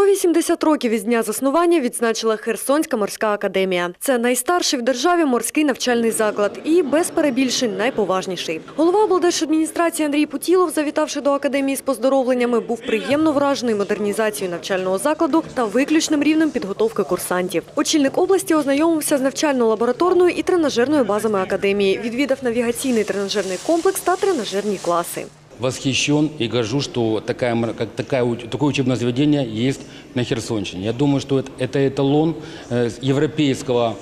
180 років із дня заснування відзначила Херсонська морська академія. Це найстарший в державі морський навчальний заклад і без перебільшень найповажніший. Голова облдержадміністрації Андрій Путілов, завітавши до академії з поздоровленнями, був приємно вражений модернізацією навчального закладу та виключним рівнем підготовки курсантів. Очільник області ознайомився з навчально-лабораторною і тренажерною базами академії, відвідав навігаційний тренажерний комплекс та тренажерні класи. Восхищен и горжусь, что такая, как такая, уч- такое учебное заведение есть на Херсонщине. Я думаю, что это, это эталон э, европейского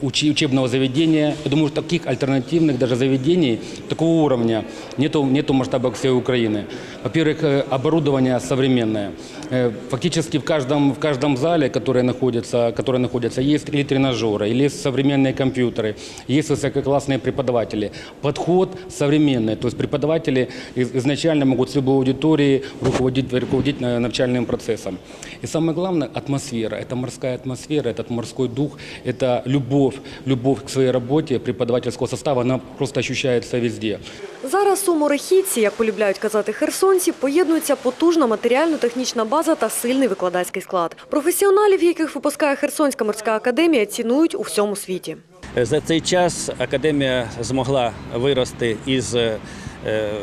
учи- учебного заведения. Я думаю, что таких альтернативных даже заведений такого уровня нету, нету в масштабах всей Украины. Во-первых, э, оборудование современное. Э, Фактически в каждом, в каждом зале, который находится, который находится, есть или тренажеры, или современные компьютеры, есть высококлассные преподаватели. Подход современный, то есть преподаватели из- изначально могут с любой аудитории руководить, руководить э, навчальным процессом. И самое главное – атмосфера. Это морская атмосфера, этот морской дух, это любовь, любовь к своей работе преподавательского состава, она просто ощущается везде. Зараз у морехідці, як полюбляють казати херсонці, поєднується потужна матеріально-технічна база та сильний викладацький склад. Професіоналів, яких випускає Херсонська морська академія, цінують у всьому світі. За цей час академія змогла вирости із е,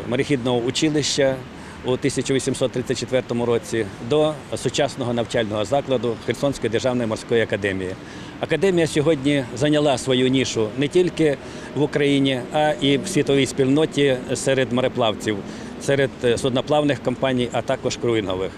морехідного училища у 1834 році до сучасного навчального закладу Херсонської державної морської академії. Академія сьогодні зайняла свою нішу не тільки в Україні, а і в світовій спільноті серед мореплавців, серед е, судноплавних компаній, а також круїнгових.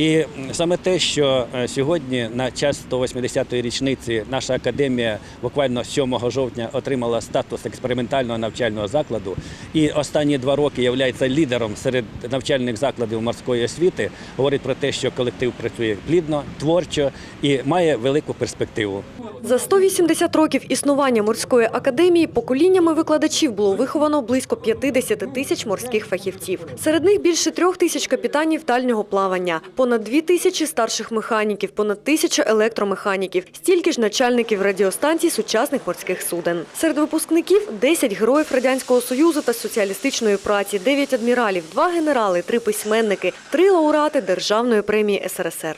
І саме те, що е, сьогодні на час 180-ї річниці наша академія буквально 7 жовтня отримала статус експериментального навчального закладу, і останні два роки є лідером серед навчальних закладів морської освіти, говорить про те, що колектив працює плідно, творчо і має велику перспективу. За 180 років існування морської академії поколіннями викладачів було виховано близько 50 тисяч морських фахівців. Серед них більше трьох тисяч капітанів дальнього плавання, понад дві тисячі старших механіків, понад тисяча електромеханіків, стільки ж начальників радіостанцій сучасних морських суден. Серед випускників 10 героїв Радянського Союзу та соціалістичної праці, 9 адміралів, 2 генерали, 3 письменники, 3 лауреати Державної премії СРСР.